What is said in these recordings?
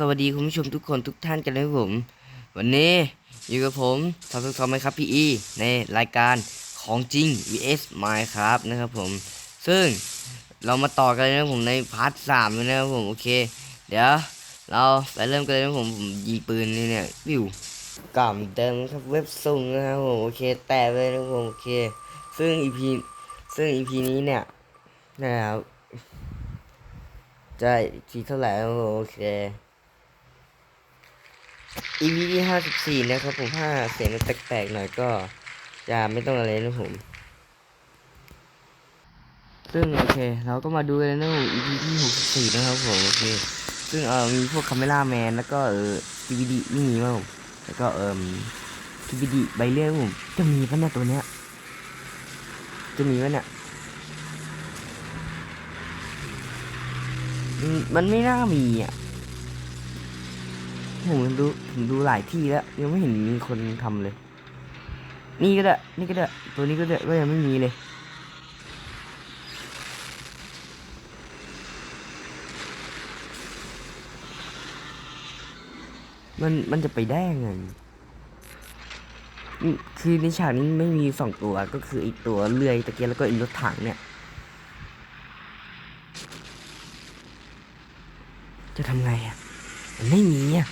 สวัสดีคุณผู้ชมทุกคนทุกท่านกันนะครับผม วันนี้อยู่กับผมสาวสาวไหมครับพี่อีในรายการของจริง vs Minecraft นะครับผม ซึ่งเรามาต่อกันนะครับผมในพาร์ทสามเลยนะครับผม โอเค เดี๋ยวเราไปเริ่มกันเลยนะครับผมผมยิงปืนนี่เนี่ยวิวกล่ำเดิมครับเว็บซุ่งนะครับผมโอเค แต่เลยนะครับผมโอเค ซึ่ง EP ซึ่ง EP นี้เนี่ยนะครับจะทีเท่าไหร่ครับผมโอเค EP ที่ห้าสิบสี่นะครับผมถ้าเสียงมันแปลกๆหน่อยก็จะไม่ต้องอะไรนะผม ซึ่งโอเค เราก็มาดูกันเลยนะผม EP ที่หกสิบสี่นะครับผมโอเคซึ่งเออมีพวกคาเมล่าแมนแล้วก็เออ DVD ไม่มีมั้งผมแล้วก็เอ่อ DVD ใบเลื่อยผมจะมีปะเนี่ยตัวเนี้ยจะมีปะเนี่ยมันไม่น่ามีอะ ผมดูผมดูหลายที่แล้ว ยังไม่เห็นมีคนทำเลย นี่ก็ได้ นี่ก็ได้ ตัวนี้ก็ได้ก็ยังไม่มีเลย มันมันจะไปได้ยังไงอืมคือในฉากนี้ไม่มีสองตัวก็คือไอตัวเลื่อยตะเกียบแล้วก็ไอรถถังเนี่ย จะทำไงอะ มันไม่มีอะ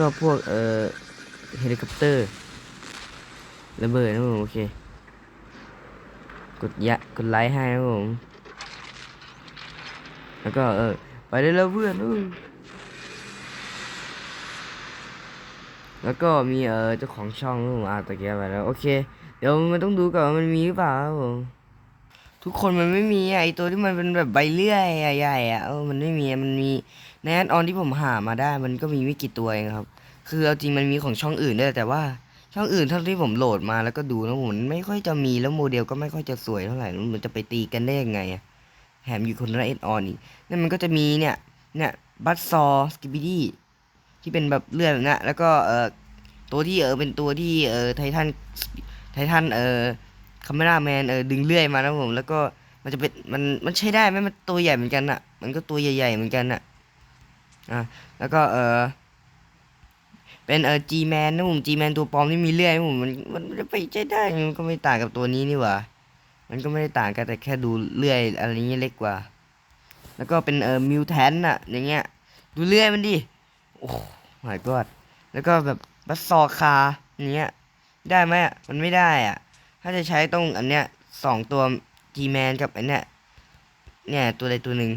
ก็พวกเอ่อเฮลิคอปเตอร์ระเบิดนะผมโอเค กดยะกดไลค์ให้นะผม แล้วก็เออไปได้แล้วเพื่อนอแล้วก็มีเออเจ้าของช่องนะผมอาตะเกียบไปแล้วโอเค เดี๋ยวมันต้องดูก่อนว่ามันมีหรือเปล่าครับผมทุกคนมันไม่มีไอตัวที่มันเป็นแบบใบเลื่อยใหญ่ๆอะเออมันไม่มีมันมี ในแอดออนที่ผมหามาได้มันก็มีไม่กี่ตัวเองครับ คือเอาจริงมันมีของช่องอื่นด้วยแต่ว่าช่องอื่นเท่าที่ผมโหลดมาแล้วก็ดูนะผมมันไม่ค่อยจะมีแล้วโมเดลก็ไม่ค่อยจะสวยเท่าไหร่มันจะไปตีกันได้ยังไงอะแถมอยู่คนละเอ็ดออนอีกนั่นมันก็จะมีเนี่ยเนี่ยบัตซอสกิบิดี้ที่เป็นแบบเลือดนะแล้วก็เออตัวที่เออเป็นตัวที่เออไททันไททันเออคาเมราแมนเออดึงเลื่อยมานะผมแล้วก็มันจะเป็นมันมันใช้ได้ไหมมันตัวใหญ่เหมือนกันอะมันก็ตัวใหญ่ๆเหมือนกันอะ อะแล้วก็เออเป็นเออจีแมนนะผมจีแมนตัวปลอมที่มีเลื่อยผมมันมันจะไปใช้ได้มันก็ไม่ต่างกับตัวนี้นี่หว่ามันก็ไม่ได้ต่างกันแต่แค่ดูเลื่อยอะไรนี้ยเล็กกว่า แล้วก็เป็นเออมิวแทนอะอย่างเงี้ยดูเลื่อยมันดิโอ้ my god แล้วก็แบบบัสซอคาอย่างเงี้ยได้ไหมอะมันไม่ได้อะ ถ้าจะใช้ต้องอันเนี้ยสองตัวจีแมนกับอันเนี้ยเนี่ยตัวใดตัวหนึ่ง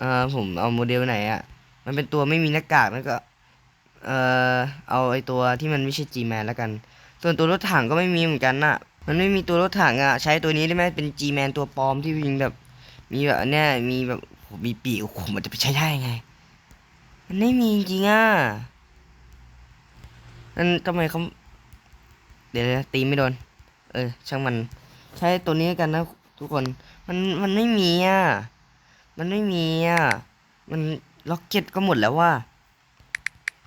เออผมเอาโมเดลไหนอะมันเป็นตัวไม่มีหน้ากากแล้วก็ เอ่อเอาไอตัวที่มันไม่ใช่ G-Man แล้วกัน ส่วนตัวรถถังก็ไม่มีเหมือนกันน่ะ มันไม่มีตัวรถถังอะใช้ตัวนี้ได้ไหมเป็น G-Man ตัวปลอมที่วิ่งแบบ มีแบบเนี้ยมีแบบมีปีกโอ้โหมันจะไปใช้ได้ไง มันไม่มีจริงอะนั่นทำไมเขาเดี๋ยวตีไม่โดน เออ ช่างมัน ใช้ตัวนี้กันนะทุกคน มันมันไม่มีอะ มันไม่มีอะ มันล็อกเก็ตก็หมดแล้วว่า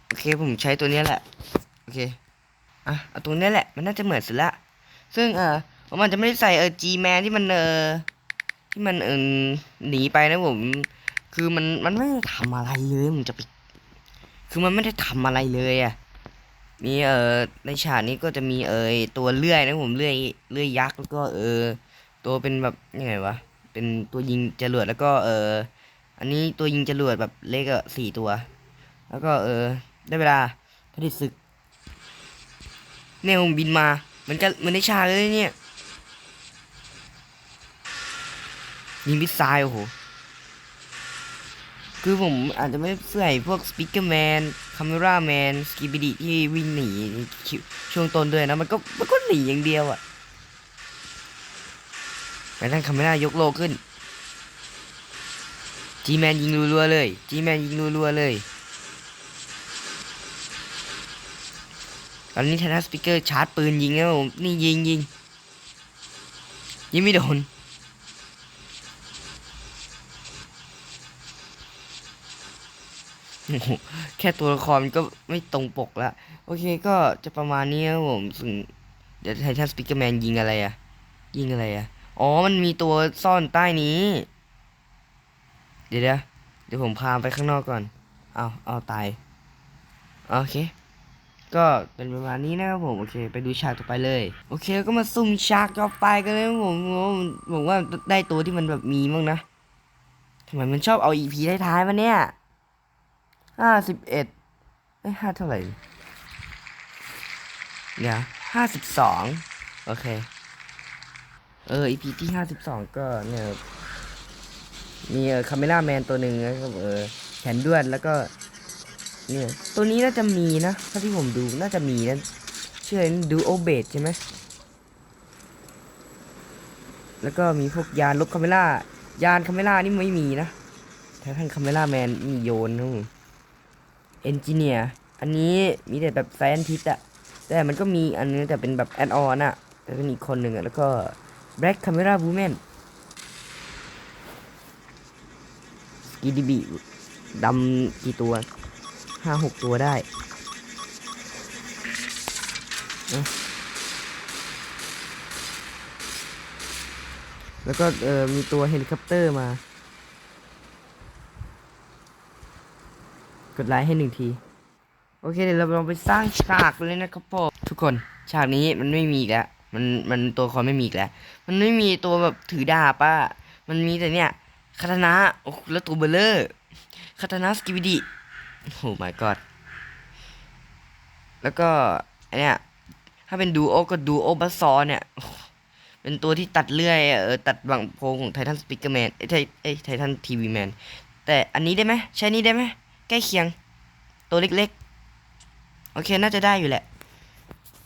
โอเคผมใช้ตัวเนี้ยแหละ โอเค อะ เอาตัวเนี้ยแหละ มันน่าจะเหมือนสุดละ ซึ่งเออผมอาจจะไม่ได้ใส่เออ G man ที่มันเออที่มันเออหนีไปนะผม คือมันมันไม่ได้ทำอะไรเลยมันจะไป คือมันไม่ได้ทำอะไรเลยอะ มีเออในฉากนี้ก็จะมีเออตัวเลื่อยนะผมเลื่อยเลื่อยยักษ์แล้วก็เออตัวเป็นแบบยังไงวะ เป็นตัวยิงจรวดแล้วก็เอออันนี้ตัวยิงจรวดแบบเล็กอะสี่ตัว แล้วก็เออได้เวลาผลิตศึกเนี่ยผมบินมามือนกันเหมือนในฉาเลยเนี่ยยิงมิสไซล์โอ้โหคือผมอาจจะไม่ใส่พวกสปิเกอร์แมนคาเมราแมนสกิบิดีที่วิ่งหนีช่วงต้นด้วยนะมันก็มันก็หนีอย่างเดียวอะ ไปนั่งคาเมรายกโลขึ้น จีแมนยิงรัวๆเลย จีแมนยิงรัวๆเลย ตอนนี้ทนาสปิเกอร์ชาร์จปืนยิงแล้วผมนี่ยิงยิงยิงไม่โดนแค่ตัวละครก็ไม่ตรงปกละ โอเคก็จะประมาณนี้ครับผม ซึ่งเดี๋ยวไททันสปิเกอร์แมนยิงอะไรอะยิงอะไรอะ อ๋อ มันมีตัวซ่อนใต้นี้ดี๋ยวเดี๋ยวเดี๋ยวผมพาไปข้างนอกก่อน เอาเอาตาย โอเค ก็เป็นประมาณนี้นะครับผม โอเค ไปดูฉากต่อไปเลย โอเค ก็มาซุ่มฉากต่อไปกันเลยผมผมผมว่าได้ตัวที่มันแบบมีมั้งนะทำไมมันชอบเอา EP ท้ายๆมาเนี่ยห้าสิบเอ็ดเอ้ยห้าเท่าไหร่ เดี๋ยวห้าสิบสองโอเค เออ EP ที่ห้าสิบสองก็เนี่ยมีเออคาเมล่าแมนตัวหนึ่งนะครับเออแขนด้วนแล้วก็เนี่ยตัวนี้น่าจะมีนะถ้าที่ผมดูน่าจะมีนะชื่อดูโอเบดใช่ไหมแล้วก็มีพวกยานลบคาเมล่ายานคาเมล่านี่ไม่มีนะแต่ท่านคาเมล่าแมนมีโยนนะเอนจิเนียร์อันนี้มีแต่แบบไซแอนทิสอะแต่มันก็มีอันนึงแต่เป็นแบบแอดออนอะแต่เป็นอีกคนหนึ่งอะแล้วก็ แบล็กคาเมล่าบูแมนกีดีบีดำกี่ตัวห้าหกตัวได้แล้วก็เออมีตัวเฮลิคอปเตอร์มา กดไลค์ให้หนึ่งที โอเค เดี๋ยวเราลองไปสร้างฉากเลยนะครับพ่อทุกคน ฉากนี้มันไม่มีแล้ว มันมันตัวครไม่มีอีกแล้ว มันไม่มีตัวแบบถือดาบอะมันมีแต่เนี่ยคาตานะโอ้แล้วตัวเบลเลอร์คาตานะสกิวิดีโอ้โห my god แล้วก็อันเนี้ยถ้าเป็นดูโอก็ดูโอบัสซอเนี่ย เป็นตัวที่ตัดเลื่อยเออตัดบังโพงของไททันสปิเกอร์แมนไอ้ไทไอ้ไททันทีวีแมนแต่อันนี้ได้ไหมใช้นี้ได้ไหมใกล้เคียง ตัวเล็กๆ โอเค น่าจะได้อยู่แหละ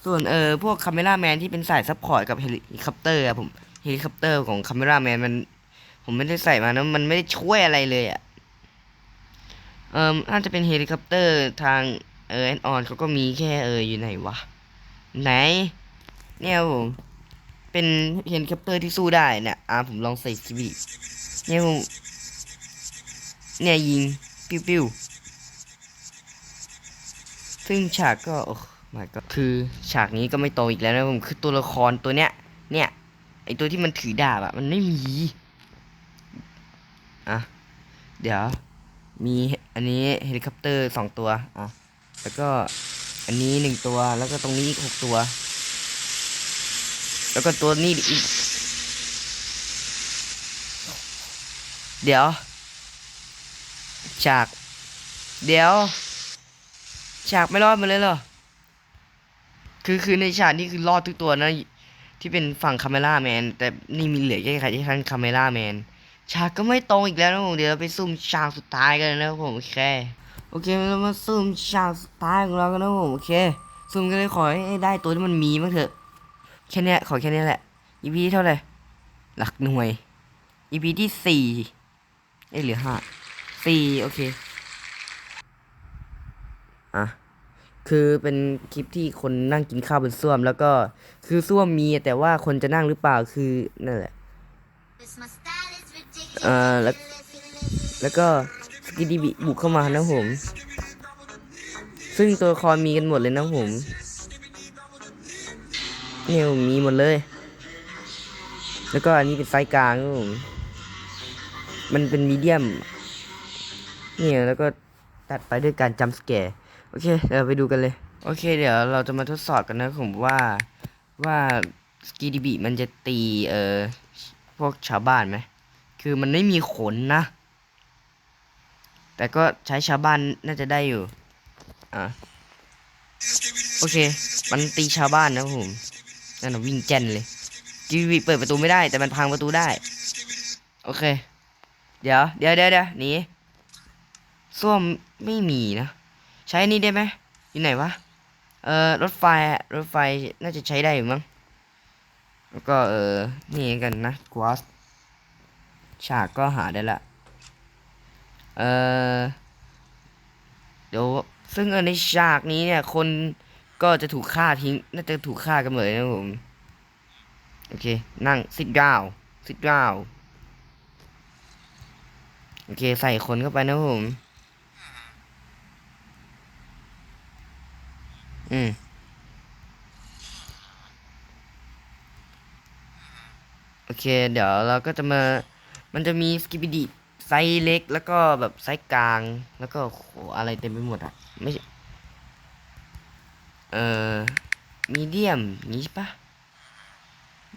ส่วนเออพวกคาเมล่าแมนที่เป็นสายซัพพอร์ตกับเฮลิคอปเตอร์อะผมเฮลิคอปเตอร์ของคาเมล่าแมนมัน ผมไม่ได้ใส่มานะมันไม่ได้ช่วยอะไรเลยอะ่ะเอ่อน่าจะเป็นเฮลิคอปเตอร์ทางเออแอนออนเขาก็มีแค่เอออยู่ไหนวะไหน เนี่ยผมเป็นเฮลิคอปเตอร์ที่สู้ได้เนี่ยอ่าผมลองใส่สกิบิเนี่ยผมเนี่ยยิงปิ้วปิ้วซึ่งฉากก็โอ้ my god คือฉากนี้ก็ไม่โตอีกแล้วนะผมคือตัวละครตัวเนี้ย เนี่ยไอตัวที่มันถือดาบอะมันไม่มีอะเดี๋ยว มีอันนี้เฮลิคอปเตอร์สองตัวอะแล้วก็อันนี้หนึ่งตัวแล้วก็ตรงนี้อีกหกตัว แล้วก็ตัวนี้อีก เดี๋ยว ฉาก เดี๋ยว ฉากไม่รอดมาเลยเหรอ คือคือในฉากนี้คือรอดทุกตัวนะที่เป็นฝั่งคาเมล่าแมนแต่นี่มีเหลือแค่ใครที่ท่านคาเมล่าแมนฉากก็ไม่ตรงอีกแล้วนะผมเดี๋ยวเราไปซุ่มฉากสุดท้ายกันนะครับผมโอเคโอเคเรามาซุ่มฉากสุดท้ายของเรากันนะผมโอเคซุ่มกันเลยขอให้ได้ตัวที่มันมีบ้างเถอะแค่นี้ขอแค่นี้แหละ EP ที่เท่าไหร่หลักหน่วย EP ที่สี่เอ้เหลือห้าสี่โอเคอะ คือเป็นคลิปที่คนนั่งกินข้าวบนส้วม แล้วก็คือส้วมมีแต่ว่าคนจะนั่งหรือเปล่าคือนั่นแหละเอ่อแล้วแล้วก็สกิดีบิบุกเข้ามานะผม ซึ่งตัวละครมีกันหมดเลยนะผมเนี่ยมีหมดเลย แล้วก็อันนี้เป็นไซส์กลางนะผมมันเป็นมีเดียม เนี่ยแล้วก็ตัดไปด้วยการจัมสแกร์ โอเค เดี๋ยวไปดูกันเลย โอเค เดี๋ยวเราจะมาทดสอบกันนะผมว่าว่าสกีดีบิมันจะตีเอ่อพวกชาวบ้านไหม คือมันไม่มีขนนะ แต่ก็ใช้ชาวบ้านน่าจะได้อยู่ อะ โอเค มันตีชาวบ้านนะผมนั่นนะวิ่งแจนเลยจีวีเปิดประตูไม่ได้ แต่มันพังประตูได้ โอเค เดี๋ยวเดี๋ยวเดี๋ยวเดี๋ยวนีส้วมไม่มีนะ ใช้นี้ได้ไหมอยู่ไหนวะ เอ่อรถไฟอะรถไฟน่าจะใช้ได้อยู่มั้ง แล้วก็เออนี่กันนะกวาสฉากก็หาได้ละ เออเดี๋ยวซึ่งออในฉากนี้เนี่ย คนก็จะถูกฆ่าทิ้ง น่าจะถูกฆ่ากันหมดเลยนะผม โอเค นั่ง sit down sit down โอเค ใส่คนเข้าไปนะผม อืมโอเค เดี๋ยวเราก็จะมา มันจะมีสกิป d ดีไซส์เล็ก แล้วก็แบบไซส์กลาง แล้วก็โหอะไรเต็มไปหมดอะ ไม่ใช่ เอ่อ มีเดียมนี้ปะ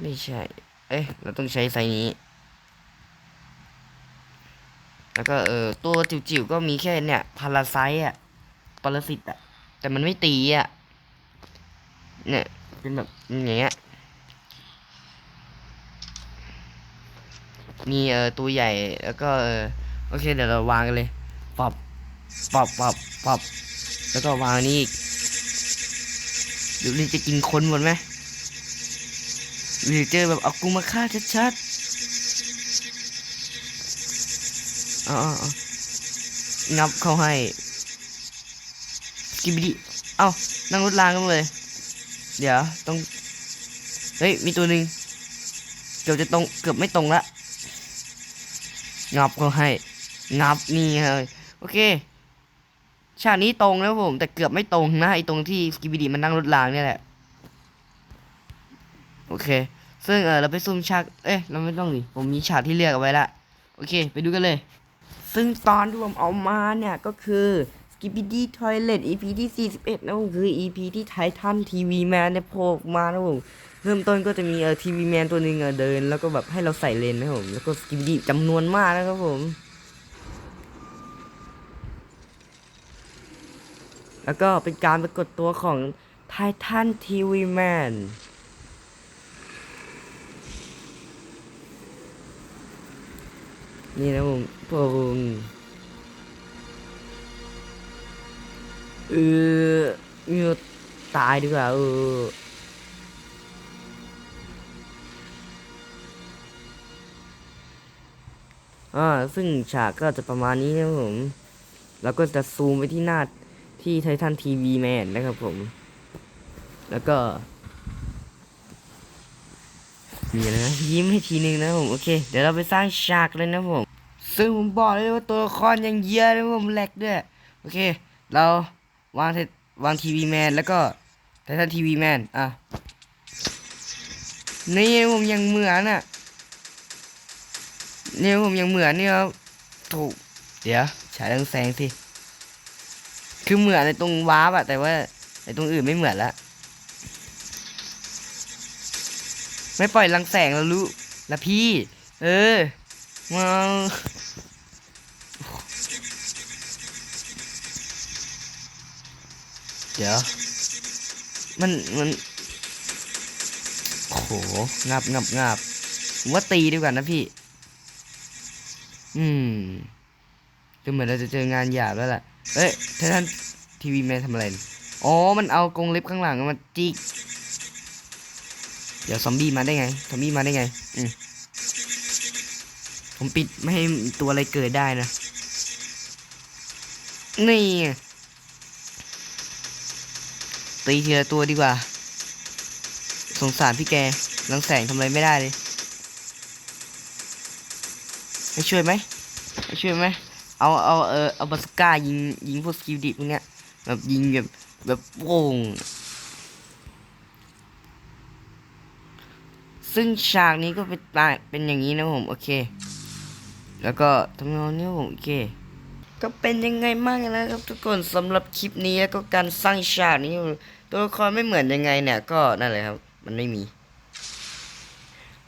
ไม่ใช่ เอ๊ะ เราต้องใช้ไซส์นี้ แล้วก็เออตัวจิ๋วๆก็มีแค่เนี่ยพาราไซต์อะ ปรสิตอะ แต่มันไม่ตีอะ เนี่ยเป็นแบบอย่างเงี้ยมีเออตัวใหญ่แล้วก็เออโอเคเดี๋ยวเราวางกันเลยปอบปอบปอบปอบแล้วก็วางอันนี้อีกเดี๋ยวนี้จะกินคนหมดไหมหรือเจอแบบเอากูมาฆ่าชัดๆเอาเอาเอางับเขาให้กิบดิ เอ้านั่งรถรางกันเลย เดี๋ยวต้อง เฮ้ย มีตัวหนึ่งเกือบจะตรง เกือบไม่ตรงละ งับก็ให้ งับนี่เลยโอเคฉากนี้ตรงแล้วผม แต่เกือบไม่ตรงนะไอตรงที่สกิบิดีมันนั่งรถรางเนี่ยแหละ โอเค ซึ่งเออเราไปซูมฉาก เอ๊ะ เราไม่ต้องดิผมมีฉากที่เลือกเอาไว้ละ โอเค ไปดูกันเลย ซึ่งตอนที่ผมเอามาเนี่ยก็คือ Skibidi Toilet EP ที่ 41 นะผมคือ EP ที่ไททันทีวีแมนเนี่ยโผล่ออกมานะผมเริ่มต้นก็จะมีเอ่อทีวีแมนตัวหนึ่งเออเดิน แล้วก็แบบให้เราใส่เลนนะผม แล้วก็สกิบดีจำนวนมากนะครับผมแล้วก็เป็นการปรากฏตัวของไททันทีวีแมนนี่นะผมผม เออเงือตายดีกว่าเอออ่าซึ่งฉากก็จะประมาณนี้นะครับผม แล้วก็จะซูมไปที่หน้าที่ไททันทีวีแมนนะครับผม แล้วก็ มีนะ ยิ้มให้ทีนึงนะผม โอเค เดี๋ยวเราไปสร้างฉากเลยนะผม ซึ่งผมบอกเลยว่าตัวละครยังเยอะเลยผมแหลกด้วย โอเค เรา วางไทวางทีวีแมนแล้วก็ไททันทีวีแมนอะนี่ผมยังเหมือนอะเนี่ยผมยังเหมือนเนี่ยครับถูกเดี๋ยวฉายเรื่องแสงสิคือเหมือนในตรงวาร์ปอะแต่ว่าในตรงอื่นไม่เหมือนละไม่ปล่อยรังแสงแล้วรู้ละพี่ เออมา เดี๋ยว มันมันโหงับงับงับว่าตีดีกว่านะพี่ อืมดูเหมือนเราจะเจองานหยาบแล้วแหละเอ้ยททันทีวีแมนทำอะไร อ๋อ มันเอากรงเล็บข้างหลังมาจิก เดี๋ยวซอมบี้มาได้ไง ซอมบี้มาได้ไง อืมผมปิดไม่ให้ตัวอะไรเกิดได้นะ นี่ ตีทีละตัวดีกว่า สงสารพี่แกรังแสงทำอะไรไม่ได้เลยให้ช่วยไหมให้ช่วยไหมเอาเอาเออเอาบาสก้ายิงยิงพวกสกิลดิพวกเนี้ยแบบยิงแบบแบบโป่งซึ่งฉากนี้ก็เป็นเป็นอย่างนี้นะผม โอเค แล้วก็ทำนองนี้ผม โอเค ก็เป็นยังไงบ้างนะครับทุกคนสำหรับคลิปนี้ก็การสร้างฉากนี้ตัวละครไม่เหมือนยังไงเนี่ย ก็นั่นแหละครับ มันไม่มี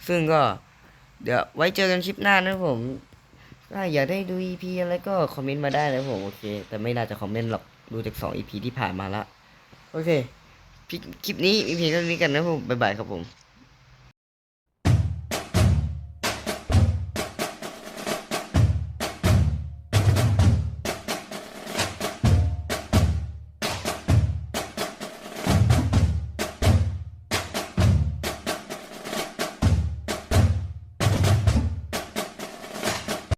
ซึ่งก็เดี๋ยวไว้เจอกันคลิปหน้านะผมถ้าอยากได้ดู EP อะไรก็คอมเมนต์มาได้นะผมโอเค แต่ไม่น่าจะคอมเมนต์หรอกดูจากสอง EP ที่ผ่านมาละโอเคคลิปนี้ EP เท่านี้กันนะผมบ๊ายบายครับผม